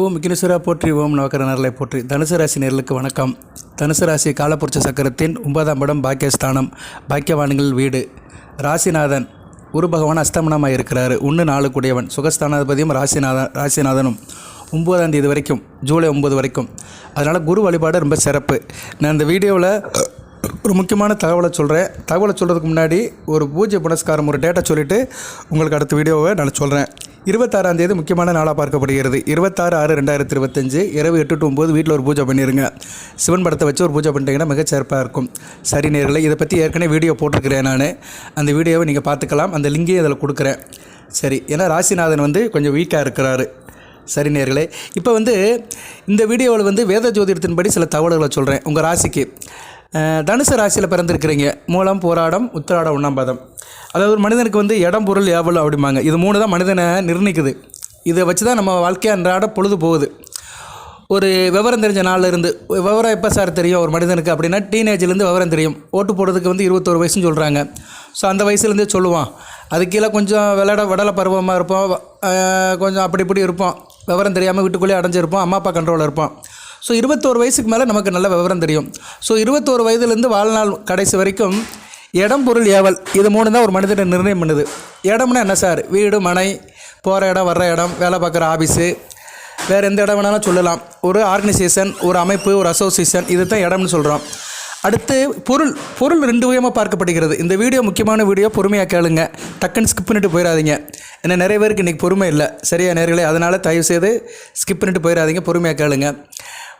ஓம் விக்னேஸ்வரா போற்றி ஓம் நவக்கரனர்களை போற்றி. தனுசு ராசி நேர்களுக்கு வணக்கம். தனுசு ராசி காலப்புரட்சி சக்கரத்தின் ஒன்பதாம் படம் பாக்கியஸ்தானம் பாக்கியவான்கள் வீடு. ராசிநாதன் குரு பகவான் அஸ்தமனமாக இருக்கிறார். ஒன்று நாலு கூடியவன். சுகஸ்தானாதிபதியும் ராசிநாதன் ராசிநாதனும். ஒம்பதாம் தேதி வரைக்கும் ஜூலை ஒம்பது வரைக்கும். அதனால் குரு வழிபாடு ரொம்ப சிறப்பு. நான் இந்த வீடியோவில் ஒரு முக்கியமான தகவலை சொல்கிறேன் தகவலை சொல்கிறதுக்கு முன்னாடி ஒரு பூஜை புனஸ்காரம் ஒரு டேட்டா சொல்லிவிட்டு உங்களுக்கு அடுத்த வீடியோவை நான் சொல்கிறேன் இருபத்தாறாம் தேதி முக்கியமான நாளாக பார்க்கப்படுகிறது. இருபத்தாறு ஆறு ரெண்டாயிரத்தி இருபத்தஞ்சு இரவு எட்டு டு ஒம்பது வீட்டில் ஒரு பூஜை பண்ணிடுங்க சிவன் படத்தை வச்சு ஒரு பூஜை பண்ணிட்டீங்கன்னா மிகச்சிறப்பாக இருக்கும். சரி நேர்களை இதை பற்றி ஏற்கனவே வீடியோ போட்டிருக்கிறேன் நான். அந்த வீடியோவை நீங்கள் பார்த்துக்கலாம். அந்த லிங்கையும் அதில் கொடுக்குறேன். சரி ஏன்னா ராசிநாதன் வந்து கொஞ்சம் வீக்காக இருக்கிறாரு. சரி நேர்களே இப்போ வந்து இந்த வீடியோவில் வந்து வேத ஜோதிடத்தின்படி சில தகவல்களை சொல்கிறேன் உங்கள் ராசிக்கு. தனுசு ராசியில் பிறந்திருக்கிறீங்க. மூலம் போராடம் உத்திராடம் ஒன்றாம் பதம். அதாவது ஒரு மனிதனுக்கு வந்து இடம் பொருள் ஏவல் அப்படிம்பாங்க. இது மூணு தான் மனிதனை நிர்ணயிக்குது. இதை வச்சு தான் நம்ம வாழ்க்கை அன்றாட பொழுது போகுது. ஒரு விவரம் தெரிஞ்ச நாளில் இருந்து விவரம் எப்போ சார் தெரியும் ஒரு மனிதனுக்கு அப்படின்னா டீனேஜ்லேருந்து விவரம் தெரியும். ஓட்டு போடுறதுக்கு வந்து இருபத்தோரு வயசுன்னு சொல்கிறாங்க ஸோ அந்த வயசுலேருந்தே சொல்லுவான். அது கீழே கொஞ்சம் விளையாட விடலை பருவமாக இருப்போம் கொஞ்சம் அப்படி இப்படி இருப்போம் விவரம் தெரியாமல் வீட்டுக்குள்ளேயே அடைஞ்சிருப்போம் அம்மா அப்பா கண்ட்ரோலில் இருப்போம் ஸோ இருபத்தோரு வயசுக்கு மேலே நமக்கு நல்ல விவரம் தெரியும். ஸோ இருபத்தோரு வயதுலேருந்து வாழ்நாள் கடைசி வரைக்கும் இடம் பொருள் ஏவல். இது மூணு தான் ஒரு மனிதனை நிர்ணயம் பண்ணுது. இடம்னா என்ன சார்? வீடு மனை போகிற இடம் வர்ற இடம் வேலை பார்க்குற ஆஃபீஸு வேறு எந்த இடம் வேணாலும் சொல்லலாம். ஒரு ஆர்கனைசேஷன் ஒரு அமைப்பு ஒரு அசோசியேஷன் இது தான் இடம்னு சொல்கிறோம் அடுத்து பொருள். பொருள் ரெண்டு விதமாக பார்க்கப்படுகிறது. இந்த வீடியோ முக்கியமான வீடியோ பொறுமையாக கேளுங்க. டக்குன்னு ஸ்கிப் பண்ணிட்டு போயிடாதீங்க. ஏன்னா நிறைய பேருக்கு இன்றைக்கி பொறுமை இல்லை. சரியா நேர்களே? அதனால் தயவு செய்து ஸ்கிப் பண்ணிட்டு போயிடாதீங்க. பொறுமையாக கேளுங்க.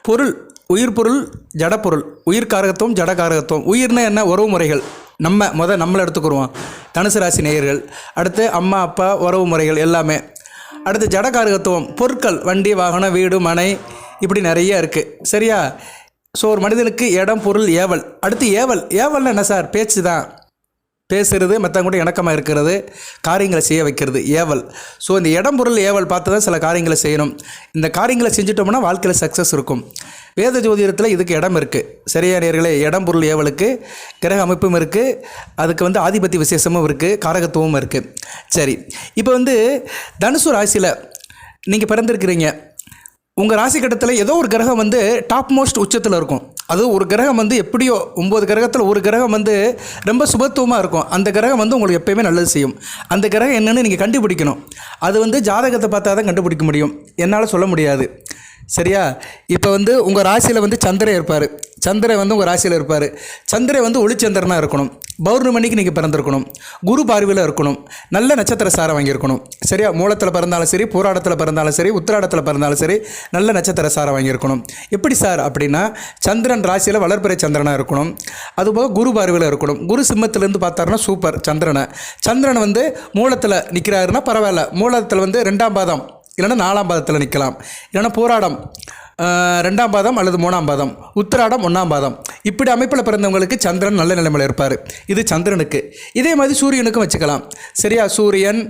பொருள். உயிர் பொருள் ஜடப்பொருள் உயிர் காரகத்துவம் ஜட காரகத்துவம். உயிர்னா என்ன? உறவு முறைகள். நம்ம முத நம்மளை எடுத்துக்கிடுவோம் தனுசு ராசி நேயர்கள். அடுத்து அம்மா அப்பா உறவு முறைகள் எல்லாமே. அடுத்து ஜடகாரகத்துவம் பொருட்கள் வண்டி வாகனம் வீடு மனை இப்படி நிறைய இருக்குது சரியா? ஸோ ஒரு மனிதனுக்கு இடம் பொருள் ஏவல். அடுத்து ஏவல். ஏவல்னா என்ன சார்? பேச்சு தான் பேசுறது மற்றவங்க கூட இணக்கமாக இருக்கிறது காரியங்களை செய்ய வைக்கிறது ஏவல். ஸோ இந்த இடம் பொருள் ஏவல் பார்த்து தான் சில காரியங்களை செய்யணும். இந்த காரியங்களை செஞ்சுட்டோம்னா வாழ்க்கையில் சக்ஸஸ் இருக்கும். வேத ஜோதிடத்தில் இதுக்கு இடம் இருக்குது சரியா நேர்களே இடம் பொருள் ஏவலுக்கு கிரக அமைப்பும் இருக்குது அதுக்கு வந்து ஆதிபத்திய விசேஷமும் இருக்குது காரகத்துவமும் இருக்குது சரி இப்போ வந்து தனுசு ராசியில் நீங்கள் பிறந்திருக்கிறீங்க. உங்கள் ராசி கட்டத்தில் ஏதோ ஒரு கிரகம் வந்து டாப் மோஸ்ட் உச்சத்தில் இருக்கும். அது ஒரு கிரகம் வந்து எப்படியோ ஒம்பது கிரகத்தில் ஒரு கிரகம் வந்து ரொம்ப சுபத்துவமாக இருக்கும். அந்த கிரகம் வந்து உங்களுக்கு எப்பயுமே நல்லது செய்யும். அந்த கிரகம் என்னென்னு நீங்கள் கண்டுபிடிக்கணும். அது வந்து ஜாதகத்தை பார்த்தா தான் கண்டுபிடிக்க முடியும். என்னால் சொல்ல முடியாது. சரியா? இப்போ வந்து உங்கள் ராசியில் வந்து சந்திரன் இருப்பார். சந்திரன் வந்து உங்கள் ராசியில் இருப்பார். சந்திரன் வந்து ஒளிச்சந்திரனாக இருக்கணும். பௌர்ணமிக்கு நீங்கள் பிறந்திருக்கணும். குரு பார்வையில் இருக்கணும். நல்ல நட்சத்திர சாரம் வாங்கியிருக்கணும். சரியா? மூலத்தில் பிறந்தாலும் சரி போராடத்தில் பிறந்தாலும் சரி உத்திராடத்தில் பிறந்தாலும் சரி நல்ல நட்சத்திர சாரம் வாங்கியிருக்கணும். எப்படி சார்? அப்படின்னா சந்திரன் ராசியில் வளர்பிறை சந்திரனாக இருக்கணும். அதுபோக குரு பார்வையில் இருக்கணும். குரு சிம்மத்திலேருந்து பார்த்தாருன்னா சூப்பர் சந்திரனை. சந்திரன் வந்து மூலத்தில் நிற்கிறாருன்னா பரவாயில்ல. மூலத்தில் வந்து ரெண்டாம் பாதம். இல்லைன்னா நாலாம் பாதத்தில் நிற்கலாம் இல்லைன்னா போராடம் ரெண்டாம் பாதம் அல்லது மூணாம் பாதம் உத்திராடம் ஒன்றாம் பாதம். இப்படி அமைப்பில் பிறந்தவங்களுக்கு சந்திரன் நல்ல நிலைமையில் இருப்பார். இது சந்திரனுக்கு. இதே மாதிரி சூரியனுக்கும் வச்சுக்கலாம். சரியா? சூரியன்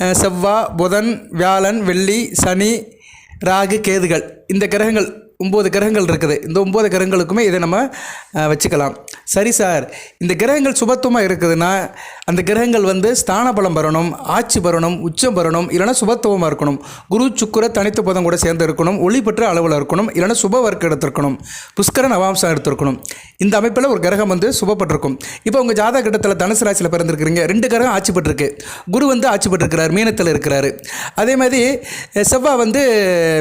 செவ்வா செவ்வாய் புதன் வியாழன் வெள்ளி சனி ராகு கேதுகள். இந்த கிரகங்கள் ஒம்பது கிரகங்கள் இருக்குது. இந்த ஒம்பது கிரகங்களுக்குமே இதை நம்ம வச்சுக்கலாம். சரி சார். இந்த கிரகங்கள் சுபத்துவமாக இருக்குதுன்னா அந்த கிரகங்கள் வந்து ஸ்தான பலம் பெறணும் ஆட்சி பெறணும் உச்சம் பெறணும் இல்லைன்னா சுபத்துவமாக இருக்கணும். குரு சுக்குர தனித்து பதம் கூட சேர்ந்து இருக்கணும் ஒளி பெற்ற அளவில் இருக்கணும் இல்லைன்னா சுப வர்க்கம் எடுத்திருக்கணும் புஷ்கர நவாம்சம் எடுத்திருக்கணும். இந்த அமைப்பில் ஒரு கிரகம் வந்து சுபப்பட்டிருக்கும். இப்போ உங்கள் ஜாதக கட்டத்தில் தனுசு ராசியில் பிறந்திருக்கிறீங்க. ரெண்டு கிரகம் ஆட்சி பெற்றிருக்கு. குரு வந்து ஆட்சி பெற்றிருக்கிறார் மீனத்தில் இருக்கிறாரு. அதே மாதிரி செவ்வாய் வந்து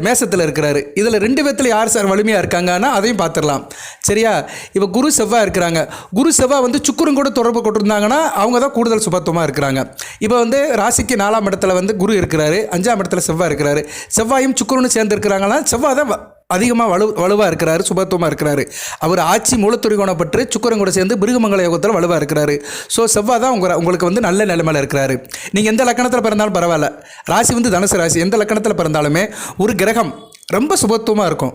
மேசத்தில் இருக்கிறாரு. இதில் ரெண்டு பேத்தில் யார் சார் வலிமையாக இருக்காங்கன்னா அதையும் பார்த்துடலாம். சரியா? இப்போ குரு செவ்வாய் இருக்கிறாங்க. குரு செவ்வாய் வந்து சுக்குரும் கூட தொடர்பு கொண்டிருந்தாங்கன்னா அவங்க தான் கூடுதல் சுபத்துவமாக இருக்கிறாங்க. இப்போ வந்து ராசிக்கு நாலாம் இடத்துல வந்து குரு இருக்கிறாரு. அஞ்சாம் இடத்துல செவ்வாய் இருக்கிறாரு. செவ்வாயும் சுக்குருன்னு சேர்ந்து இருக்கிறாங்கன்னா செவ்வாய் தான் அதிகமாக வலு வலுவாக இருக்கிறாரு சுபத்துவமாக இருக்கிறாரு. அவர் ஆட்சி மூலத்துரிகோணம் பற்று சுக்கரன் கூட சேர்ந்து பிருகமங்கல யோகத்தில் வலுவாக இருக்கிறாரு. ஸோ செவ்வாய் தான் உங்கள் உங்களுக்கு வந்து நல்ல நிலைமையில் இருக்கிறாரு. நீங்கள் எந்த லக்கணத்தில் பிறந்தாலும் பரவாயில்ல. ராசி வந்து தனுசு ராசி. எந்த லக்கணத்தில் பிறந்தாலுமே ஒரு கிரகம் ரொம்ப சுபத்துவமாக இருக்கும்.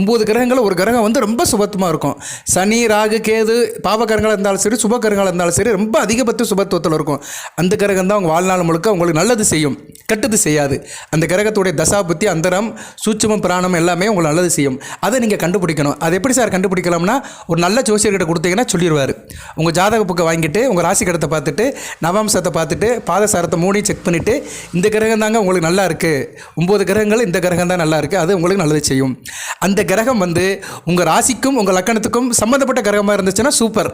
ஒம்பது கிரகங்களில் ஒரு கிரகம் வந்து ரொம்ப சுபத்துவமாக இருக்கும். சனி ராகு கேது பாவகரங்களாக இருந்தாலும் சரி சுபகரங்களாக இருந்தாலும் சரி ரொம்ப அதிகபட்ச சுபத்துவத்தில் இருக்கும். அந்த கிரகம் தான் அவங்க வாழ்நாள் முழுக்க உங்களுக்கு நல்லது செய்யும். கெட்டது செய்யாது. அந்த கிரகத்துடைய தசாபுத்தி அந்தரம் சூட்சமம் பிராணம் எல்லாமே உங்களுக்கு நல்லது செய்யும். அதை நீங்கள் கண்டுபிடிக்கணும். அது எப்படி சார் கண்டுபிடிக்கலாம்னா ஒரு நல்ல ஜோசியர்கிட்ட கொடுத்தீங்கன்னா சொல்லிடுவார் உங்கள் ஜாதக புக்கை வாங்கிட்டு உங்கள் ராசி கடத்தை பார்த்துட்டு நவாம்சத்தை பார்த்துட்டு பாதசாரத்தை மூணையும் செக் பண்ணிவிட்டு இந்த கிரகம் தாங்க உங்களுக்கு நல்லா இருக்குது ஒம்பது கிரகங்கள் இந்த கிரகம் தான் நல்லா இருக்குது அது உங்களுக்கு நல்லது செய்யும். அந்த கிரகம் வந்து உங்கள் ராசிக்கும் உங்கள் லக்கணத்துக்கும் சம்மந்தப்பட்ட கிரகமாக இருந்துச்சுன்னா சூப்பர்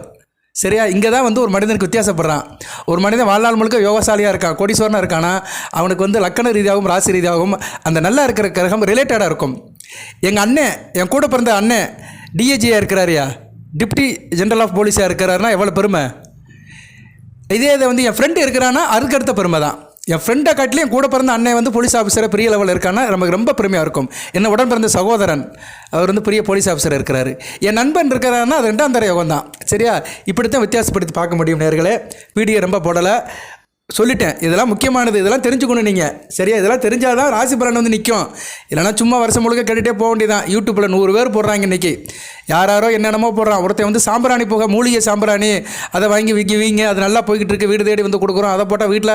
சரியா? இங்கே தான் வந்து ஒரு மனிதனுக்கு வித்தியாசப்படுறான். ஒரு மனிதன் வாழ்நாள் முழுக்க யோகசாலியாக இருக்கான் கோடீஸ்வரனாக இருக்கானா அவனுக்கு வந்து லக்கண ரீதியாகவும் ராசி ரீதியாகவும் அந்த நல்லா இருக்கிற கிரகம் ரிலேட்டடாக இருக்கும். எங்கள் அண்ணன் என் கூட பிறந்த அண்ணன் டிஏஜியாக இருக்கிறாரியா டிப்டி ஜென்ரல் ஆஃப் போலீஸாக இருக்கிறாருன்னா எவ்வளோ பெருமை? இதே இதை வந்து என் ஃப்ரெண்டு இருக்கிறான்னா அதுக்கடுத்த பெருமை தான் என் ஃப்ரெண்டை காட்டிலையும் கூட பிறந்த அண்ணன் வந்து போலீஸ் ஆஃபீஸராக பெரிய லெவலில் இருக்கான்னா நமக்கு ரொம்ப பெருமையாக இருக்கும். என்ன உடன் பிறந்த சகோதரன் அவர் வந்து பெரிய போலீஸ் ஆஃபீஸர் இருக்கிறாரு. என் நண்பன் இருக்கிறாருன்னா அது ரெண்டாம் தர யோகம் தான் சரியா? இப்படித்தான் வித்தியாசப்படுத்தி பார்க்க முடியும் நேர்களே. வீடியோ ரொம்ப போடலை. சொல்லிட்டேன் இதெல்லாம் முக்கியமானது இதெல்லாம் தெரிஞ்சுக்கணும் நீங்கள் சரியா? இதெல்லாம் தெரிஞ்சால் தான் ராசி பலன் வந்து நிற்கும் இல்லைனா சும்மா வருஷம் முழுக்க கேட்டுகிட்டே போக வேண்டியதான் யூடியூப்பில் நூறு பேர் போடுறாங்க இன்றைக்கி யாராரோ என்னென்னமோ போடுறான். ஒருத்தன் வந்து சாம்பிராணி போக மூலிகை சாம்பிராணி அதை வாங்கி விற்கி வீங்க அது நல்லா போய்கிட்டு இருக்கு. வீடு தேடி வந்து கொடுக்குறோம். அதை போட்டால் வீட்டில்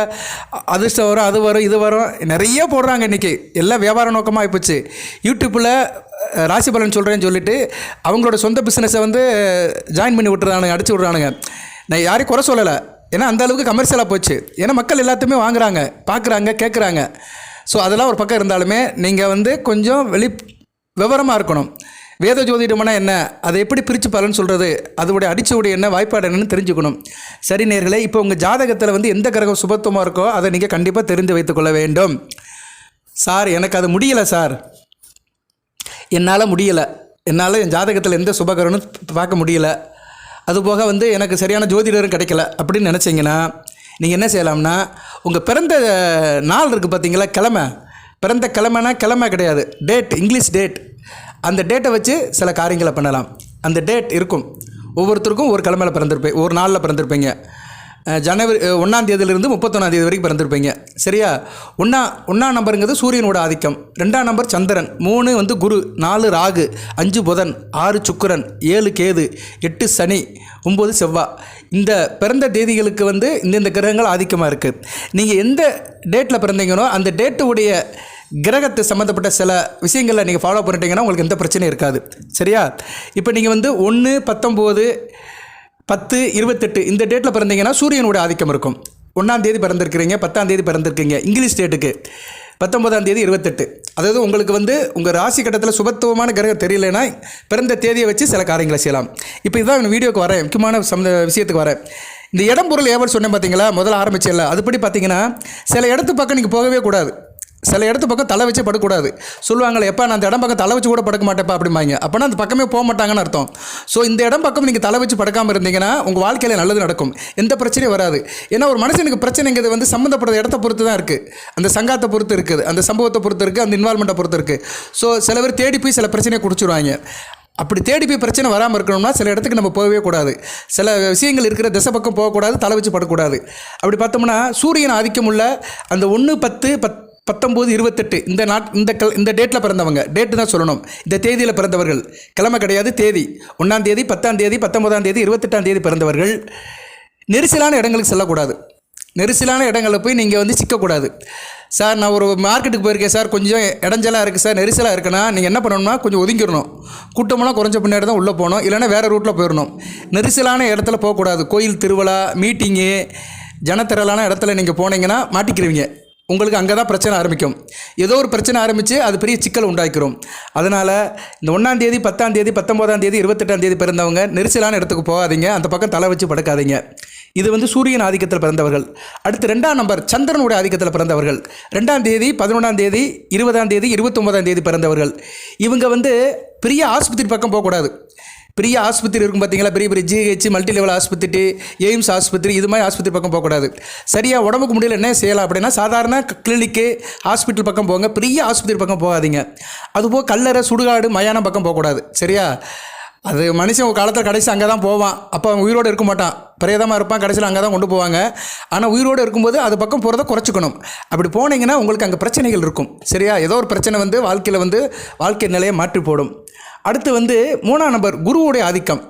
அதிர்ஷ்டம் வரும் அது வரும் இது வரும். நிறைய போடுறாங்க இன்றைக்கி எல்லாம் வியாபார நோக்கமாக ஆகிப்போச்சு யூடியூப்பில் ராசி பலன் சொல்கிறேன்னு சொல்லிட்டு அவங்களோட சொந்த பிஸ்னஸை வந்து ஜாயின் பண்ணி விட்டுறானுங்க அடிச்சு விட்றானுங்க. நான் யாரையும் குறை சொல்லலை. ஏன்னா அந்த அளவுக்கு கமர்ஷியலாக போச்சு. ஏன்னா மக்கள் எல்லாத்தையுமே வாங்குறாங்க பார்க்குறாங்க கேட்குறாங்க ஸோ அதெல்லாம் ஒரு பக்கம் இருந்தாலுமே நீங்கள் வந்து கொஞ்சம் வெளி விவரமாக இருக்கணும். வேத ஜோதிடம்னா என்ன? அதை எப்படி பிரித்து பலன் சொல்கிறது அதோடைய அடிச்சுடைய என்ன? வாய்ப்பாடு என்னன்னு தெரிஞ்சுக்கணும். சரி நேர்களே இப்போ உங்கள் ஜாதகத்தில் வந்து எந்த கிரகம் சுபத்துவமாக இருக்கோ அதை நீங்கள் கண்டிப்பாக தெரிந்து வைத்துக்கொள்ள வேண்டும். சார் எனக்கு அது முடியலை சார். என்னால் முடியலை. என்னால் என் ஜாதகத்தில் எந்த சுபகரனும் பார்க்க முடியல. அதுபோக வந்து எனக்கு சரியான ஜோதிடரும் கிடைக்கல. அப்படின்னு நினச்சிங்கன்னா நீங்கள் என்ன செய்யலாம்னா உங்கள் பிறந்த நாள் இருக்குது பார்த்தீங்களா கிழமை. பிறந்த கிழமைனா கிழமை கிடையாது. டேட் இங்கிலீஷ் டேட் அந்த டேட்டை வச்சு சில காரியங்களை பண்ணலாம். அந்த டேட் இருக்கும். ஒவ்வொருத்தருக்கும் ஒரு கிழமையில் பிறந்திருப்பேன் ஒரு நாளில் பிறந்திருப்பீங்க. ஜனவரி ஒன்றாம் தேதியிலிருந்து முப்பத்தொன்னாம் தேதி வரைக்கும் பிறந்திருப்பீங்க. சரியா? ஒன்றா ஒன்றாம் நம்பருங்கிறது சூரியனோட ஆதிக்கம். ரெண்டாம் நம்பர் சந்திரன். மூணு வந்து குரு நாலு ராகு அஞ்சு புதன் ஆறு சுக்கரன் ஏழு கேது எட்டு சனி ஒம்பது செவ்வாய் இந்த பிறந்த தேதிகளுக்கு வந்து இந்தந்த கிரகங்கள் ஆதிக்கமாக இருக்குது நீங்கள் எந்த டேட்டில் பிறந்தீங்களோ அந்த டேட்டுடைய கிரகத்தை சம்மந்தப்பட்ட சில விஷயங்களில் நீங்கள் ஃபாலோ பண்ணிட்டீங்கன்னா உங்களுக்கு எந்த பிரச்சனையும் இருக்காது. சரியா? இப்போ நீங்கள் வந்து ஒன்று பத்தொம்போது பத்து இருபத்தெட்டு இந்த டேட்டில் பிறந்தீங்கன்னா சூரியனோட ஆதிக்கம் இருக்கும். ஒன்றாம் தேதி பிறந்திருக்கிறீங்க பத்தாம் தேதி பிறந்திருக்கீங்க இங்கிலீஷ் டேட்டுக்கு பத்தொன்பதாம் தேதி இருபத்தெட்டு. அதாவது உங்களுக்கு வந்து உங்கள் ராசி கட்டத்தில் சுபத்துவமான கிரகம் தெரியலனா பிறந்த தேதியை வச்சு சில காரியங்களை செய்யலாம். இப்போ இதுதான் வீடியோக்கு வரேன். முக்கியமான சம்மந்த விஷயத்துக்கு வரேன். இந்த இடம் பொருள் ஏவல் சொன்னேன் பார்த்தீங்களா முதல்ல ஆரம்பிச்சிடல அதுபடி பார்த்தீங்கன்னா சில இடத்து பக்கம் நீங்கள் போகவே கூடாது. சில இடத்து பக்கம் தலை வச்சு படக்கூடாது. சொல்லுவாங்களே எப்போ நான் அந்த இடம் பக்கம் தலை வச்சு கூட படுக்க மாட்டேப்பா அப்படிம்பாங்க. அப்படின்னா அந்த பக்கமே போக மாட்டாங்கன்னு அர்த்தம். ஸோ இந்த இடம் பக்கம் நீங்கள் தலை வச்சு படுக்காமல் இருந்தீங்கன்னா உங்கள் வாழ்க்கையில் நல்லது நடக்கும். எந்த பிரச்சனையும் வராது. ஏன்னா ஒரு மனுஷனுக்கு பிரச்சனைங்கிறது வந்து சம்மந்தப்பட்ட இடத்த பொறுத்து தான் இருக்குது அந்த சங்காத்தை பொறுத்து இருக்குது. அந்த சம்பவத்தை பொறுத்து இருக்குது அந்த இன்வால்மெண்ட்டை பொறுத்து இருக்குது ஸோ சில பேர் தேடி போய் சில பிரச்சனையை குடிச்சிடுவாங்க அப்படி தேடி போய் பிரச்சனை வராமல் இருக்கணும்னா சில இடத்துக்கு நம்ம போகவே கூடாது. சில விஷயங்கள் இருக்கிற திசை பக்கம் போகக்கூடாது தலை வச்சு படக்கூடாது. அப்படி பார்த்தோம்னா சூரியன் ஆதிக்கம் உள்ள அந்த ஒன்று பத்து பத் பத்தொம்போது இருபத்தெட்டு இந்த நாட் இந்த கல் இந்த டேட்டில் பிறந்தவங்க டேட்டு தான் சொல்லணும். இந்த தேதியில் பிறந்தவர்கள் கிழமை கிடையாது தேதி. ஒன்றாம் தேதி பத்தாம் தேதி பத்தொன்பதாம் தேதி இருபத்தெட்டாம் தேதி பிறந்தவர்கள் நெரிசலான இடங்களுக்கு செல்லக்கூடாது. நெரிசலான இடங்களில் போய் நீங்கள் வந்து சிக்கக்கூடாது. சார் நான் ஒரு மார்க்கெட்டுக்கு போயிருக்கேன் சார் கொஞ்சம் இடைஞ்சலாக இருக்குது சார் நெரிசலாக இருக்குன்னா நீங்கள் என்ன பண்ணணும்னா கொஞ்சம் ஒதுங்கிடணும். கூட்டமெல்லாம் குறைஞ்ச பின்னாடி தான் உள்ளே போகணும் இல்லைன்னா வேறு ரூட்டில் போயிடணும். நெரிசலான இடத்துல போகக்கூடாது. கோயில் திருவிழா மீட்டிங்கு ஜனத்திரளான இடத்துல நீங்கள் போனீங்கன்னா மாட்டிக்கிறீங்க உங்களுக்கு அங்கே தான் பிரச்சனை ஆரம்பிக்கும். ஏதோ ஒரு பிரச்சனை ஆரம்பித்து அது பெரிய சிக்கல் உண்டாக்கிறோம் அதனால் இந்த ஒன்றாம் தேதி பத்தாம் தேதி பத்தொம்போதாம் தேதி இருபத்தெட்டாம் தேதி பிறந்தவங்க நெரிசலான இடத்துக்கு போகாதீங்க. அந்த பக்கம் தலை வச்சு படுக்காதீங்க. இது வந்து சூரியன் ஆதிக்கத்தில் பிறந்தவர்கள். அடுத்து ரெண்டாம் நம்பர் சந்திரனுடைய ஆதிக்கத்தில் பிறந்தவர்கள். ரெண்டாம் தேதி பதினொன்றாம் தேதி இருபதாம் தேதி இருபத்தொம்போதாம் தேதி பிறந்தவர்கள். இவங்க வந்து பெரிய ஆஸ்பத்திரி பக்கம் போகக்கூடாது. பெரிய ஆஸ்பத்திரி இருக்கும் பார்த்தீங்களா பெரிய பெரிய ஜிஹெச் மல்டி லெவல் ஆஸ்பத்திரி எய்ம்ஸ் ஆஸ்பத்திரி இது மாதிரி ஆஸ்பத்திரி பக்கம் போகக்கூடாது. சரியாக உடம்புக்கு முடியல என்ன செய்யலாம் அப்படின்னா சாதாரண கிளினிக்கு ஹாஸ்பிட்டல் பக்கம் போங்க. பெரிய ஆஸ்பத்திரி பக்கம் போகாதீங்க. அதுபோக கல்லறை சுடுகாடு மயானம் பக்கம் போகக்கூடாது. சரியா? அது மனுஷன் காலத்தில் கடைசி அங்கே தான் போவான். அப்போ அவன் உயிரோடு இருக்க மாட்டான். பிரேதமாக இருப்பான் கடைசியில் அங்கே தான் கொண்டு போவாங்க. ஆனால் உயிரோடு இருக்கும்போது அது பக்கம் போகிறத குறைச்சிக்கணும். அப்படி போனீங்கன்னா உங்களுக்கு அங்கே பிரச்சனைகள் இருக்கும். சரியா? ஏதோ ஒரு பிரச்சனை வந்து வாழ்க்கையில் வந்து வாழ்க்கை நிலையை மாற்றி போடும். அடுத்து வந்து மூணாம் நம்பர் குருவுடைய ஆதிக்கம்.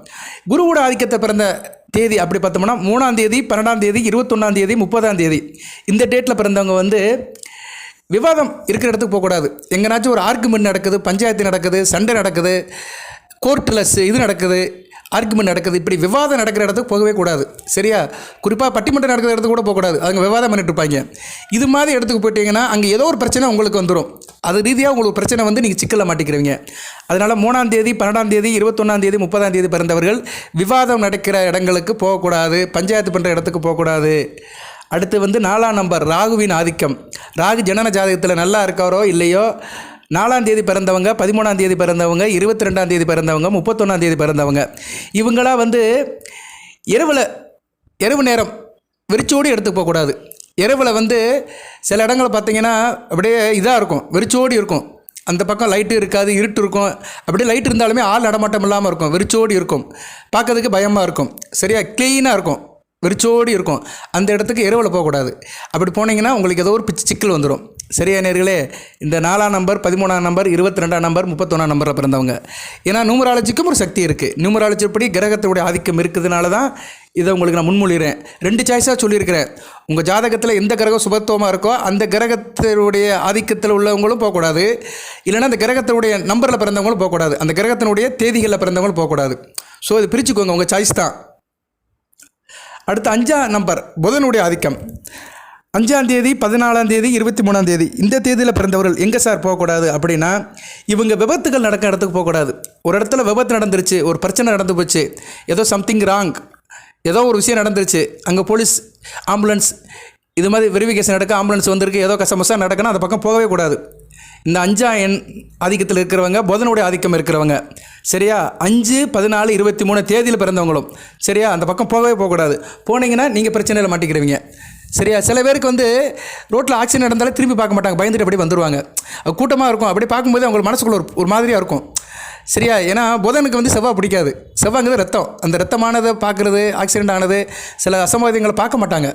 குருவோட ஆதிக்கத்தை பிறந்த தேதி அப்படி பார்த்தோம்னா மூணாம் தேதி பன்னெண்டாம் தேதி இருபத்தொன்னாம் தேதி முப்பதாம் தேதி. இந்த டேட்டில் பிறந்தவங்க வந்து விவாதம் இருக்கிற இடத்துக்கு போகக்கூடாது. எங்கேனாச்சும் ஒரு ஆர்குமெண்ட் நடக்குது பஞ்சாயத்து நடக்குது சண்டை நடக்குது. கோர்ட்டில் இது நடக்குது ஆர்குமெண்ட் நடக்குது இப்படி விவாதம் நடக்கிற இடத்துக்கு போகவே கூடாது. சரியா? குறிப்பாக பட்டிமன்றம் நடக்கிற இடத்துக்கு கூட போகக்கூடாது அவங்க விவாதம் பண்ணிட்டு இருப்பாங்க. இது மாதிரி இடத்துக்கு போயிட்டீங்கன்னா அங்கே ஏதோ ஒரு பிரச்சனை உங்களுக்கு வந்துடும் அது ரீதியாக உங்களுக்கு பிரச்சனை வந்து நீங்கள் சிக்கலில் மாட்டிக்கிறீங்க. அதனால் மூணாம் தேதி பன்னெண்டாம் தேதி இருபத்தொன்னாம் தேதி முப்பதாம் தேதி பிறந்தவர்கள் விவாதம் நடக்கிற இடங்களுக்கு போகக்கூடாது பஞ்சாயத்து பண்ணுற இடத்துக்கு போகக்கூடாது அடுத்து வந்து நாலாம் நம்பர் ராகுவின் ஆதிக்கம். ராகு ஜனன ஜாதகத்தில் நல்லா இருக்காரோ இல்லையோ? நாலாம் தேதி பிறந்தவங்க பதிமூணாம் தேதி பிறந்தவங்க இருபத்தி ரெண்டாம் தேதி பிறந்தவங்க முப்பத்தொன்னாம் தேதி பிறந்தவங்க. இவங்களாம் வந்து இரவில் இரவு நேரம் வெறிச்சோடி எடுத்து போகக்கூடாது. இரவில் வந்து சில இடங்களை பார்த்தீங்கன்னா அப்படியே இதாக இருக்கும் வெறிச்சோடி இருக்கும். அந்த பக்கம் லைட்டு இருக்காது இருட்டு இருக்கும். அப்படியே லைட் இருந்தாலுமே ஆள் நடமாட்டம் இல்லாமல் இருக்கும் வெறிச்சோடி இருக்கும். பார்க்கறதுக்கு பயமாக இருக்கும். சரியா? க்ளீனாக இருக்கும். வெறிச்சோடி இருக்கும். அந்த இடத்துக்கு இரவில் போகக்கூடாது. அப்படி போனீங்கன்னா உங்களுக்கு ஏதோ ஒரு பிச்சு சிக்கல் வந்துடும் சரியா நேர்களே இந்த நாலாம் நம்பர் பதிமூணாம் நம்பர் இருபத்தி ரெண்டாம் நம்பர் முப்பத்தொன்னாம் நம்பரில் பிறந்தவங்க. ஏன்னா நியூமராலஜிக்கும் ஒரு சக்தி இருக்குது நியூமராலஜிப்படி கிரகத்துடைய ஆதிக்கம் இருக்கிறதுனால தான் இதை உங்களுக்கு நான் முன்மொழிகிறேன் ரெண்டு சாய்ஸாக சொல்லியிருக்கிறேன். உங்கள் ஜாதகத்தில் எந்த கிரகம் சுபத்துவமாக இருக்கோ அந்த கிரகத்தினுடைய ஆதிக்கத்தில் உள்ளவங்களும் போகக்கூடாது. இல்லைன்னா அந்த கிரகத்தினுடைய நம்பரில் பிறந்தவங்களும் போகக்கூடாது. அந்த கிரகத்தினுடைய தேதிகளில் பிறந்தவங்களும் போகக்கூடாது. ஸோ இது பிரிச்சுக்கோங்க. உங்கள் சாய்ஸ் தான். அடுத்து அஞ்சாம் நம்பர் புதனுடைய ஆதிக்கம். அஞ்சாம் தேதி பதினாலாம் தேதி இருபத்தி மூணாம் தேதி. இந்த தேதியில் பிறந்தவர்கள் எங்கே சார் போகக்கூடாது அப்படின்னா இவங்க விபத்துகள் நடக்க இடத்துக்கு போகக்கூடாது. ஒரு இடத்துல விபத்து நடந்துருச்சு ஒரு பிரச்சனை நடந்து போச்சு ஏதோ சம்திங் ராங் ஏதோ ஒரு விஷயம் நடந்துருச்சு அங்கே போலீஸ் ஆம்புலன்ஸ் இது மாதிரி வெரிஃபிகேஷன் நடக்க ஆம்புலன்ஸ் வந்திருக்கு ஏதோ கசமசா நடக்கணும் அந்த பக்கம் போகவே கூடாது. இந்த அஞ்சா எண் ஆதிக்கத்தில் இருக்கிறவங்க புதனுடைய ஆதிக்கம் இருக்கிறவங்க. சரியா? அஞ்சு பதினாலு இருபத்தி மூணு தேதியில் பிறந்தவங்களும். சரியா? அந்த பக்கம் போகவே போகக்கூடாது. போனீங்கன்னா நீங்கள் பிரச்சனையில் மாட்டிக்கிறவங்க சரியா? சில பேருக்கு வந்து ரோட்டில் ஆக்சிடென்ட் நடந்தாலும் திரும்பி பார்க்க மாட்டாங்க. பயந்துட்டு அப்படியே வந்துடுவாங்க கூட்டமாக இருக்கும். அப்படி பார்க்கும்போது அவங்க மனசுக்குள்ள ஒரு ஒரு மாதிரியாக இருக்கும். சரியா? ஏன்னா புதனுக்கு வந்து செவ்வாய் பிடிக்காது. செவ்வாங்கிறது ரத்தம். அந்த ரத்தமானதை பார்க்குறது ஆக்சிடென்ட் ஆனது சில அசம்பாவிதங்களை பார்க்க மாட்டாங்க.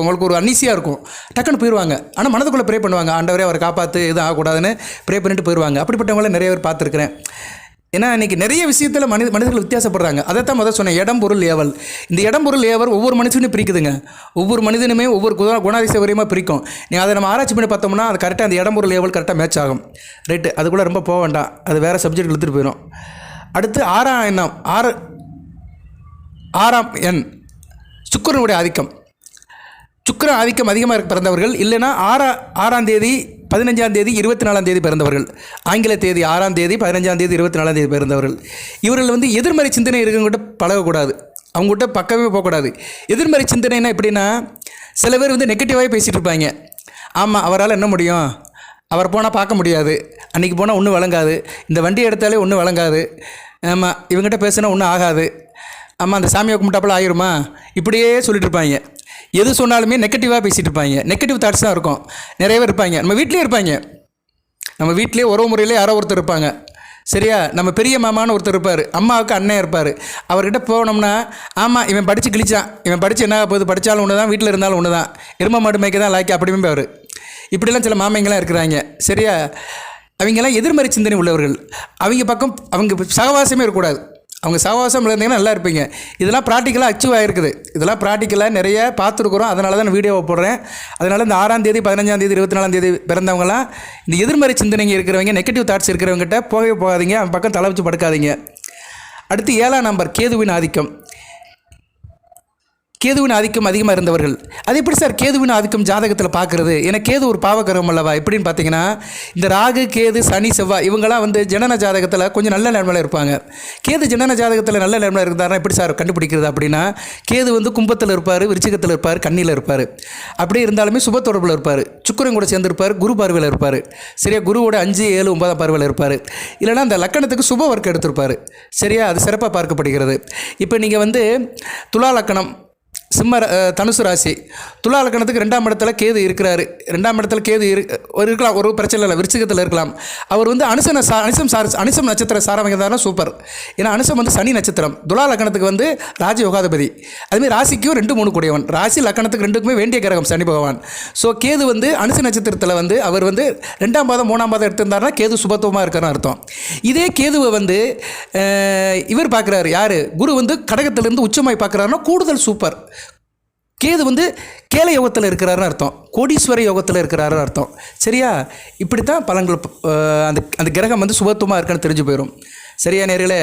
உங்களுக்கு ஒரு அன்னீசியாக இருக்கும். டக்குன்னு போயிடுவாங்க ஆனால் மனதுக்குள்ளே ப்ரே பண்ணுவாங்க. ஆண்டவரே அவரை காப்பாற்று எதுவும் ஆகக்கூடாதுன்னு ப்ரே பண்ணிட்டு போயிடுவாங்க அப்படிப்பட்டவங்கள நிறைய பேர் பார்த்துருக்குறேன். ஏன்னா இன்றைக்கி நிறைய விஷயத்தில் மனித மனிதர்கள் வித்தியாசப்படுறாங்க. அதைத்தான் முதல் சொன்னேன். இடம் பொருள் ஏவல். இந்த இடம் பொருள் ஏவல் ஒவ்வொரு மனுஷனும் பிரிக்குதுங்க. ஒவ்வொரு மனிதனுமே ஒவ்வொரு குண குணாதிசவரியமாக பிரிக்கும். நீ அதை நம்ம ஆராய்ச்சி பண்ணி பார்த்தோம்னா அது கரெக்டாக அந்த இடம் பொருள் ஏவல் கரெக்டாக மேட்ச் ஆகும். ரைட்டு அதுக்குள்ளே ரொம்ப போக வேண்டாம். அது வேறு சப்ஜெக்ட் எடுத்துகிட்டு போயிடும் அடுத்து ஆறாம் எண்ணம். ஆறு ஆறாம் எண். சுக்கிரனுடைய ஆதிக்கம். சுக்கர ஆதிக்கம் அதிகமாக பிறந்தவர்கள். இல்லைன்னா ஆறா ஆறாம் தேதி பதினஞ்சாம் தேதி இருபத்தி நாலாம் தேதி பிறந்தவர்கள். ஆங்கில தேதி ஆறாம் தேதி பதினஞ்சாம் தேதி இருபத்தி நாலாம் தேதி பிறந்தவர்கள். இவர்கள் வந்து எதிர்மறை சிந்தனை இருக்கவங்ககிட்ட பழகக்கூடாது. அவங்ககிட்ட பக்கமே போகக்கூடாது. எதிர்மறை சிந்தனைனா எப்படின்னா சில பேர் வந்து நெகட்டிவாகவே பேசிகிட்டு இருப்பாங்க. ஆமாம் அவரால் என்ன முடியும்? அவர் போனால் பார்க்க முடியாது. அன்றைக்கி போனால் ஒன்றும் வழங்காது. இந்த வண்டி எடுத்தாலே ஒன்றும் வழங்காது. ஆமாம் இவங்ககிட்ட பேசினா ஒன்றும் ஆகாது. ஆமாம் அந்த சாமியை கும்பிட்டாப்புல ஆயிருமா? இப்படியே சொல்லிட்டு இருப்பாங்க. எது சொன்னாலுமே நெகட்டிவாக பேசிகிட்டு இருப்பாங்க. நெகட்டிவ் தாட்ஸ் தான் இருக்கும். நிறையவே இருப்பாங்க. நம்ம வீட்லேயே இருப்பாங்க. நம்ம வீட்லேயே உறவு முறையிலே யாரோ ஒருத்தர் இருப்பாங்க. சரியா? நம்ம பெரிய மாமான்னு ஒருத்தர் இருப்பார். அம்மாவுக்கு அண்ணன் இருப்பார். அவர்கிட்ட போனோம்னா ஆமாம் இவன் படித்து கிழிச்சான். இவன் படித்து என்ன போகுது? படித்தாலும் ஒன்று தான் வீட்டில் இருந்தாலும் ஒன்று தான் எரும மாடு மேய்க்க தான் லாய்க்கு அப்படிமே அவர் இப்படிலாம் சில மாமைங்களாம் இருக்கிறாங்க. சரியா? அவங்கெல்லாம் எதிர்மறை சிந்தனை உள்ளவர்கள். அவங்க பக்கம் அவங்க சகவாசமே இருக்கக்கூடாது. அவங்க சவாசம் இருந்தீங்கன்னா நல்லா இருப்பீங்க. இதெல்லாம் ப்ராக்டிக்கலாக அச்சீவ் ஆகிருக்குது இதெல்லாம் ப்ராக்டிக்கலாக நிறைய பார்த்துருக்குறோம். அதனால தான் வீடியோவை போடுறேன். அதனால் இந்த ஆறாம் தேதி பதினஞ்சாம் தேதி இருபத்தி நாலாம் தேதி பிறந்தவங்களாம் இந்த எதிர்மறை சிந்தனைங்க இருக்கிறவங்க நெகட்டிவ் தாட்ஸ் இருக்கிறவங்ககிட்ட போகவே போகாதீங்க. அவன் பக்கம் தலை வச்சு படுக்காதீங்க. அடுத்து ஏழாம் நம்பர் கேதுவின் ஆதிக்கம். கேதுவின் ஆதிக்கம் அதிகமாக இருந்தவர்கள். அது எப்படி சார் கேதுவின் ஆதிக்கம் ஜாதகத்தில் பார்க்குறது ஏன்னா கேது ஒரு பாவகரம் அல்லவா? எப்படின்னு பார்த்தீங்கன்னா இந்த ராகு கேது சனி செவ்வாய் இவங்களாம் வந்து ஜனன ஜாதகத்தில் கொஞ்சம் நல்ல நிலைமையில் இருப்பாங்க. கேது ஜனன ஜாதகத்தில் நல்ல நிலைமையில் இருந்தாருன்னா எப்படி சார் கண்டுபிடிக்கிறது அப்படின்னா கேது வந்து கும்பத்தில் இருப்பார் விருச்சிகத்தில் இருப்பார் கண்ணியில் இருப்பார். அப்படியே இருந்தாலுமே சுப தொடர்பில் இருப்பார். சுக்கரன் கூட சேர்ந்துருப்பார் குரு பார்வையில் இருப்பார். சரியா? குருவோட அஞ்சு ஏழு ஒன்பதாம் பார்வையில் இருப்பார். இல்லைனா அந்த லக்கணத்துக்கு சுப ஒர்க் எடுத்திருப்பார். சரியா? அது சிறப்பாக பார்க்கப்படுகிறது. இப்போ நீங்கள் வந்து துலா லக்கணம் சிம்ம ர- தனுசு ராசி. துலா லக்கணத்துக்கு ரெண்டாம் இடத்துல கேது இருக்கிறாரு. ரெண்டாம் இடத்துல கேது இரு ஒரு இருக்கலாம் ஒரு பிரச்சனை இல்லை விருச்சிகத்தில் இருக்கலாம். அவர் வந்து அனுசன சா அனுசம் சார் அனுசம் நட்சத்திர சாரவங்க சூப்பர். ஏன்னா அனுசம் வந்து சனி நட்சத்திரம். துலா லக்கணத்துக்கு வந்து ராஜ யோகாதிபதி அதுமாதிரி ராசிக்கும் ரெண்டு மூணு கூடியவன். ராசி லக்கணத்துக்கு ரெண்டுக்குமே வேண்டிய கிரகம் சனி பகவான். ஸோ கேது வந்து அனுச நட்சத்திரத்தில் வந்து அவர் வந்து ரெண்டாம் பாதம் மூணாம் பாதம் எடுத்திருந்தாருன்னா கேது சுபத்துவமாக இருக்கிறன்னு அர்த்தம். இதே கேதுவை வந்து இவர் பார்க்குறாரு யார்? குரு வந்து கடகத்திலிருந்து உச்சமாய் பார்க்குறாருன்னா கூடுதல் சூப்பர். கேது வந்து கேல யோகத்தில் இருக்கிறாருன்னு அர்த்தம். கோடீஸ்வர யோகத்தில் இருக்கிறாருன்னு அர்த்தம். சரியா? இப்படி தான் பலன்கள் அந்த அந்த கிரகம் வந்து சுபத்துவமாக இருக்குன்னு தெரிஞ்சு போயிடும் சரியா நேர்களே?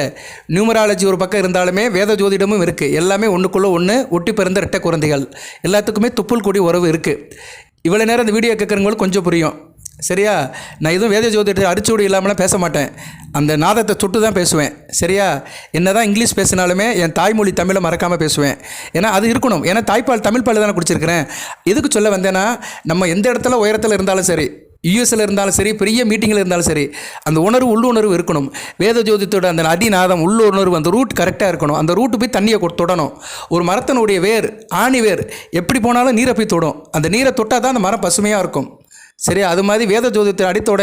நியூமராலஜி ஒரு பக்கம் இருந்தாலுமே வேத ஜோதிடமும் இருக்குது எல்லாமே ஒன்றுக்குள்ளே ஒன்று ஒட்டி பிறந்த ரெட்டை குழந்தைகள். எல்லாத்துக்குமே துப்புள் கூடி உறவு இருக்குது இவ்வளோ நேரம் இந்த வீடியோ கேட்குறவங்களுக்கு கொஞ்சம் புரியும். சரியா? நான் எதுவும் வேத ஜோதிடத்தை அடிச்சுடி இல்லாமலாம் பேச மாட்டேன். அந்த நாதத்தை தொட்டு தான் பேசுவேன். சரியா? என்ன தான் இங்கிலீஷ் பேசினாலுமே என் தாய்மொழி தமிழை மறக்காமல் பேசுவேன். ஏன்னா அது இருக்கணும். ஏன்னா தாய்ப்பால் தமிழ் பால் தானே குடிச்சிருக்கிறேன். எதுக்கு சொல்ல வந்தேன்னா நம்ம எந்த இடத்துல உயரத்தில் இருந்தாலும் சரி யூஎஸ்ல இருந்தாலும் சரி பெரிய மீட்டிங்கில் இருந்தாலும் சரி அந்த உணர்வு உள்ளுணர்வு இருக்கணும். வேத ஜோதித்தோட அந்த அடிநாதம் உள்ளுணர்வு அந்த ரூட் கரெக்டாக இருக்கணும். அந்த ரூட்டு போய் தண்ணியை கொ- தொடணும். ஒரு மரத்தினுடைய வேர் ஆணி வேர் எப்படி போனாலும் நீரை போய் தொடும். அந்த நீரை தொட்டால் தான் அந்த மரம் பசுமையாக இருக்கும். சரியா அது மாதிரி வேத ஜோதிடத்தை அடித்தோட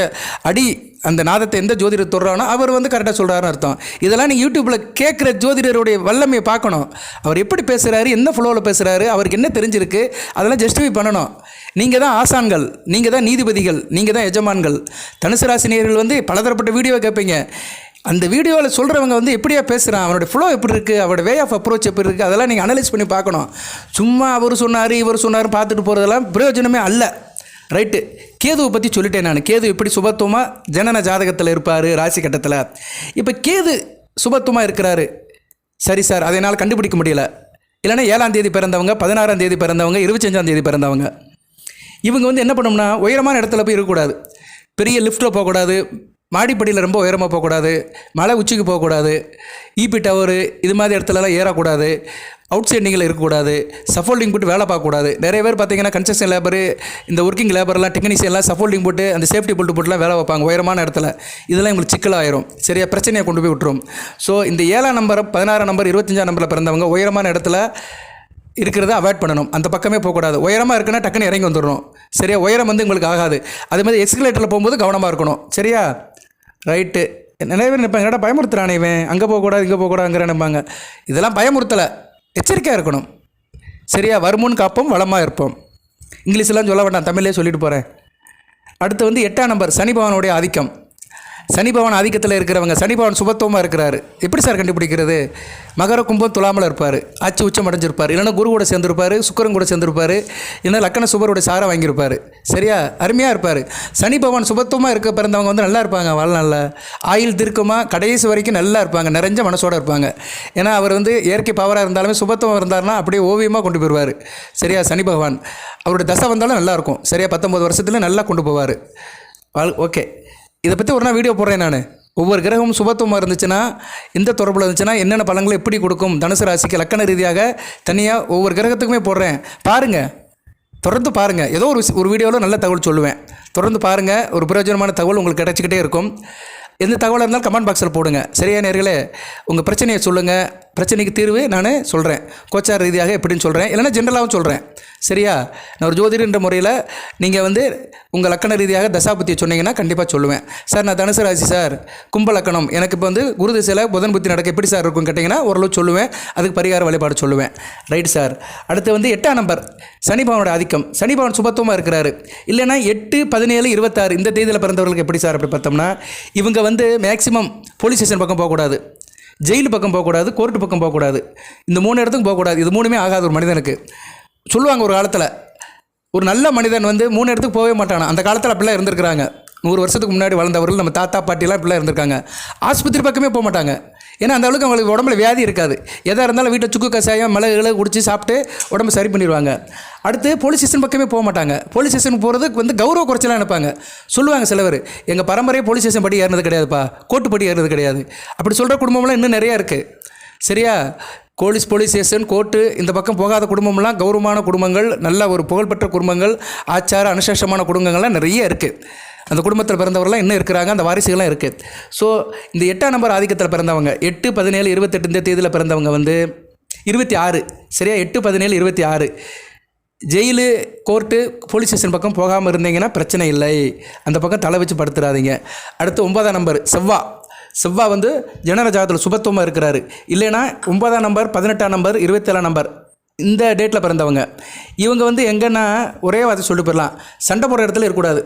அடி அந்த நாதத்தை எந்த ஜோதிடர் தொடுறானோ அவர் வந்து கரெக்டாக சொல்கிறாருன்னு அர்த்தம். இதெல்லாம் நீங்கள் யூடியூப்பில் கேட்குற ஜோதிடருடைய வல்லமையை பார்க்கணும். அவர் எப்படி பேசுகிறாரு என்ன ஃப்ளோவில் பேசுகிறாரு அவருக்கு என்ன தெரிஞ்சிருக்கு அதெல்லாம் ஜஸ்டிஃபை பண்ணணும். நீங்கள் தான் ஆசான்கள் நீங்கள் தான் நீதிபதிகள் நீங்கள் தான் எஜமான்கள். தனுசு ராசினியர்கள் வந்து பலதரப்பட்ட வீடியோவை கேட்பீங்க. அந்த வீடியோவில் சொல்கிறவங்க வந்து எப்படியா பேசுகிறான் அவனோட ஃப்ளோ எப்படி இருக்குது அவரோட வே ஆஃப் அப்ரோச் எப்படி இருக்குது அதெல்லாம் நீங்கள் அனலைஸ் பண்ணி பார்க்கணும். சும்மா அவர் சொன்னார் இவர் சொன்னார் பார்த்துட்டு போகிறதெல்லாம் பிரயோஜனமே அல்ல. ரைட்டு கேதுவை பற்றி சொல்லிட்டேன் நான். கேது எப்படி சுபத்துவமாக ஜனன ஜாதகத்தில் இருப்பார்? ராசி கட்டத்தில். இப்போ கேது சுபத்துவமாக இருக்கிறாரு. சரி சார் அதை என்னால் கண்டுபிடிக்க முடியல. இல்லைன்னா ஏழாம் தேதி பிறந்தவங்க பதினாறாம் தேதி பிறந்தவங்க இருபத்தஞ்சாம் தேதி பிறந்தவங்க. இவங்க வந்து என்ன பண்ணோம்னா உயரமான இடத்துல போய் இருக்கக்கூடாது. பெரிய லிஃப்ட்டில் போகக்கூடாது. மாடிப்படியில் ரொம்ப உயரமாக போகக்கூடாது மலை உச்சிக்கு போகக்கூடாது ஈபி டவரு இது மாதிரி இடத்துலலாம் ஏறக்கூடாது அவுட் சைடிங்கில் இருக்கக்கூடாது சஃபோல்டிங் போட்டு வேலை பார்க்கக்கூடாது. நிறைய பேர் பார்த்தீங்கன்னா கன்ஸ்ட்ரக்ஷன் லேபரு இந்த ஒர்க்கிங் லேபர்லாம் டெக்னீஷியன்லாம் சஃபோல்டிங் போட்டு அந்த சேஃப்டி போட்டு போட்டுலாம் வேலை வைப்பாங்க உயரமான இடத்துல. இதெல்லாம் உங்களுக்கு சிக்கலாயிரும். சரியா? பிரச்சனையை கொண்டு போய் விட்டுரும். ஸோ இந்த ஏழாம் நம்பர் பதினாறாம் நம்பர் இருபத்தஞ்சாம் நம்பரில் பிறந்தவங்க உயரமான இடத்துல இருக்கிறத அவாய்ட் பண்ணணும். அந்த பக்கமே போகக்கூடாது. உயரமாக இருக்குன்னா டக்குன்னு இறங்கி வந்துடணும். சரியா? உயரம் வந்து உங்களுக்கு ஆகாது. அதே மாதிரி எக்ஸ்கலேட்டரில் போகும்போது கவனமாக இருக்கணும். சரியா? ரைட்டு. நிறைய பேர் நினைப்பாங்க என்னடா பயமுறுத்துறானே இவன்? அங்கே போகக்கூடாது இங்கே போகக்கூடாது அங்கே நினைப்பாங்க. இதெல்லாம் பயமுறுத்தலை. எச்சரிக்கையாக இருக்கணும். சரியா வருமுன் காப்போம் வளமாக இருப்போம். இங்கிலீஷ்லாம் சொல்ல வேண்டாம் தமிழ்லேயே சொல்லிட்டு போகிறேன் அடுத்து வந்து எட்டாம் நம்பர் சனி பகவானுடைய ஆதிக்கம். சனி ஆதிக்கத்தில் இருக்கிறவங்க சனி சுபத்துவமாக இருக்கிறார். எப்படி சார் கண்டுபிடிக்கிறது? மகர கும்பம் துலாமல் இருப்பார். ஆச்சு உச்சம் அடைஞ்சிருப்பார். இல்லைன்னா குரு கூட சேர்ந்துருப்பார் சுக்கரன் கூட சேர்ந்துருப்பார் இல்லைன்னா லக்கண சுபருடைய சாரை வாங்கியிருப்பார். சரியா? அருமையாக இருப்பார். சனி சுபத்துவமாக இருக்க பிறந்தவங்க வந்து நல்லா இருப்பாங்க வாழ்நாளில். ஆயில் திருக்கமாக கடைசி வரைக்கும் நல்லா இருப்பாங்க நிறைஞ்ச மனசோடு இருப்பாங்க. ஏன்னா அவர் வந்து இயற்கை பவராக இருந்தாலுமே சுபத்துவம் இருந்தாருன்னா அப்படியே ஓவியமாக கொண்டு போயிடுவார் சரியா சனி பகவான்? அவருடைய தசை வந்தாலும் நல்லாயிருக்கும் சரியா பத்தொம்பது வருஷத்துல நல்லா கொண்டு போவார். வாழ் ஓகே. இதை பற்றி ஒரு நாள் வீடியோ போடுறேன் நான். ஒவ்வொரு கிரகமும் சுபத்துவமாக இருந்துச்சுன்னா எந்த தொடர்பில் இருந்துச்சுன்னா என்னென்ன பலங்களை எப்படி கொடுக்கும் தனுசு ராசிக்கு லக்கண ரீதியாக தனியாக ஒவ்வொரு கிரகத்துக்குமே போடுறேன். பாருங்கள் தொடர்ந்து பாருங்கள் ஏதோ ஒரு ஒரு வீடியோவில் நல்ல தகவல் சொல்லுவேன். தொடர்ந்து பாருங்கள் ஒரு பிரயோஜனமான தகவல் உங்களுக்கு கிடச்சிக்கிட்டே இருக்கும். எந்த தகவலாக இருந்தாலும் கமெண்ட் பாக்ஸில் போடுங்க. சரியா நேர்களே? உங்கள் பிரச்சனையை சொல்லுங்கள் பிரச்சனைக்கு தீர்வு நான் சொல்கிறேன் கோச்சார் ரீதியாக எப்படின்னு சொல்கிறேன் இல்லைன்னா ஜென்ரலாகவும் சொல்கிறேன் சரியா? நான் ஒரு ஜோதிடன்ற முறையில் நீங்கள் வந்து உங்கள் லக்கண ரீதியாக தசாபுத்தியை சொன்னீங்கன்னா கண்டிப்பாக சொல்லுவேன். சார் நான் தனுசு ராசி சார். கும்ப லக்கணம். எனக்கு இப்போ வந்து குரு திசையில் புதன் புத்தி நடக்க எப்படி சார் இருக்கும்னு கேட்டிங்கன்னா ஓரளவு சொல்லுவேன். அதுக்கு பரிகார வழிபாடு சொல்லுவேன். ரைட் சார் அடுத்து வந்து எட்டாம் நம்பர் சனிபவனோட ஆதிக்கம். சனிபவன் சுபத்துவமாக இருக்கிறாரு. இல்லைன்னா எட்டு பதினேழு இருபத்தாறு இந்த தேதியில் பிறந்தவர்களுக்கு எப்படி சார் அப்படி பார்த்தோம்னா இவங்க வந்து மேக்ஸிமம் போலீஸ் ஸ்டேஷன் பக்கம் போகக்கூடாது. ஜெயில் பக்கம் போகக்கூடாது கோர்ட்டு பக்கம் போகக்கூடாது. இந்த மூணு இடத்துக்கும் போகக்கூடாது. இது மூணுமே ஆகாது ஒரு மனிதனுக்கு. சொல்லுவாங்க ஒரு காலத்தில் ஒரு நல்ல மனிதன் வந்து மூணு இடத்துக்கு போகவே மாட்டானா? அந்த காலத்தில் அப்படிலாம் இருந்திருக்கிறாங்க. நூறு வருஷத்துக்கு முன்னாடி வளர்ந்தவர்கள் நம்ம தாத்தா பாட்டிலாம் இப்படிலாம் இருந்திருக்காங்க. ஆஸ்பத்திரி பக்கமே போக மாட்டாங்க. ஏன்னா அந்த அளவுக்கு அவங்களுக்கு உடம்புல வியாதி இருக்காது. எதாக இருந்தாலும் வீட்டில் சுக்கு கசாயம் மிளகுகளை குடிச்சு சாப்பிட்டு உடம்பு சரி பண்ணிடுவாங்க. அடுத்து போலீஸ் ஸ்டேஷன் பக்கமே போக மாட்டாங்க. போலீஸ் ஸ்டேஷனுக்கு போகிறதுக்கு வந்து கௌரவ குறைச்சலாம் நினைப்பாங்க. சொல்லுவாங்க சிலவர் எங்கள் பரம்பரையே போலீஸ் ஸ்டேஷன் படி ஏறினது கிடையாதுப்பா. கோர்ட்டு படி ஏறினது கிடையாது. அப்படி சொல்கிற குடும்பம்லாம் இன்னும் நிறையா இருக்குது சரியா? போலீஸ் போலீஸ் ஸ்டேஷன் கோர்ட்டு இந்த பக்கம் போகாத குடும்பம்லாம் கௌரவமான குடும்பங்கள் நல்ல ஒரு புகழ்பெற்ற குடும்பங்கள் ஆச்சார அனுசேஷமான குடும்பங்கள்லாம் நிறைய இருக்குது அந்த குடும்பத்தில் பிறந்தவர்கள்லாம் இன்னும் இருக்கிறாங்க அந்த வாரிசுகள்லாம் இருக்குது ஸோ இந்த எட்டாம் நம்பர் ஆதிக்கத்தில் பிறந்தவங்க எட்டு பதினேழு இருபத்தெட்டு இந்த தேதியில் பிறந்தவங்க வந்து இருபத்தி ஆறு சரியா? எட்டு பதினேழு இருபத்தி ஆறு. ஜெயிலு கோர்ட்டு போலீஸ் ஸ்டேஷன் பக்கம் போகாமல் இருந்தீங்கன்னா பிரச்சனை இல்லை. அந்த பக்கம் தலை வச்சு படுத்துறாதீங்க. அடுத்து ஒன்பதாம் நம்பர் செவ்வா. செவ்வா வந்து ஜனன ஜாதத்தில் சுபத்துவமாக இருக்கிறாரு. இல்லைன்னா ஒன்பதாம் நம்பர் பதினெட்டாம் நம்பர் இருபத்தேழாம் நம்பர் இந்த டேட்டில் பிறந்தவங்க. இவங்க வந்து எங்கன்னா ஒரே வார்த்தை சொல்லிட்டு போயிடலாம். சண்டை போடுற இடத்துல இருக்கக்கூடாது.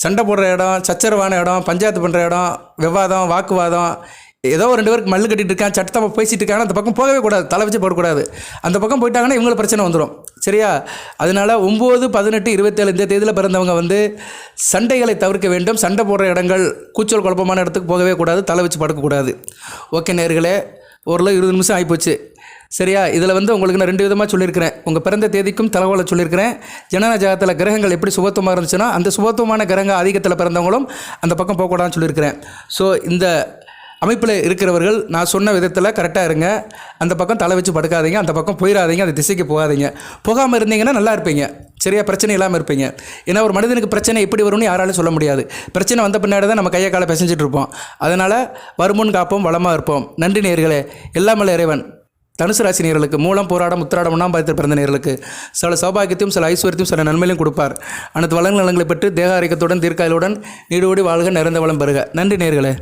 சண்டை போடுற இடம் சச்சரவான இடம் பஞ்சாயத்து பண்ணுற இடம் விவாதம் வாக்குவாதம் ஏதோ ஒரு ரெண்டு பேருக்கு மல்லு கட்டிட்டு இருக்கான் சட்டத்தை பேசிட்டு இருக்காங்க அந்த பக்கம் போகவே கூடாது தலை வச்சு போடக்கூடாது. அந்த பக்கம் போயிட்டாங்கன்னா இவங்களுக்கு பிரச்சனை வந்துடும் சரியா? அதனால ஒம்பது பதினெட்டு இருபத்தேழு இந்த தேதியில் பிறந்தவங்க வந்து சண்டைகளை தவிர்க்க வேண்டும். சண்டை போடுற இடங்கள் கூச்சல் குழப்பமான இடத்துக்கு போகவே கூடாது தலை வச்சு படுக்கக்கூடாது. ஓகே நேர்களே ஓரளவு இருபது நிமிஷம் ஆகிப்போச்சு சரியா? இதில் வந்து உங்களுக்கு நான் ரெண்டு விதமாக சொல்லியிருக்கிறேன். உங்கள் பிறந்த தேதிக்கும் தகவலை சொல்லியிருக்கிறேன். ஜனன ஜாதகத்தில் கிரகங்கள் எப்படி சுபத்துவமாக இருந்துச்சுன்னா அந்த சுபத்துவமான கிரக ஆதிக்கத்தில் பிறந்தவங்களும் அந்த பக்கம் போகக்கூடாதுன்னு சொல்லியிருக்கிறேன். ஸோ இந்த அமைப்பில் இருக்கிறவர்கள் நான் சொன்ன விதத்தில் கரெக்டாக இருங்க. அந்த பக்கம் தலை வச்சு படுக்காதீங்க. அந்த பக்கம் போயிடாதீங்க அந்த திசைக்கு போகாதீங்க. போகாமல் இருந்தீங்கன்னா நல்லா இருப்பீங்க. சரியா? பிரச்சனை இல்லாமல் இருப்பீங்க. ஏன்னா ஒரு மனிதனுக்கு பிரச்சனை எப்படி வரும்னு யாராலும் சொல்ல முடியாது. பிரச்சனை வந்த பின்னாடி தான் நம்ம கையை காலை பிசைஞ்சிட்டு இருப்போம். அதனால் வருமுன் காப்போம் வளமாக இருப்போம். நன்றி நேர்களே எல்லாமல்ல இறைவன். தனுசு ராசி நேர்களுக்கு மூலம் போராடம் உத்திராடம் ஒன்றாம் பாதத்தில் பிறந்த நேர்களுக்கு சில சௌபாகியத்தையும் சில ஐஸ்வர்யத்தையும் சில நன்மையிலும் கொடுப்பார். அனைத்து வளங்கள் நலங்களை பெற்று தேக ஆரோக்கியத்துடன் தீர்க்காயலுடன் நீடோடி வாழ்க நிறைந்த வளம் பெறுக. நன்றி நேர்களே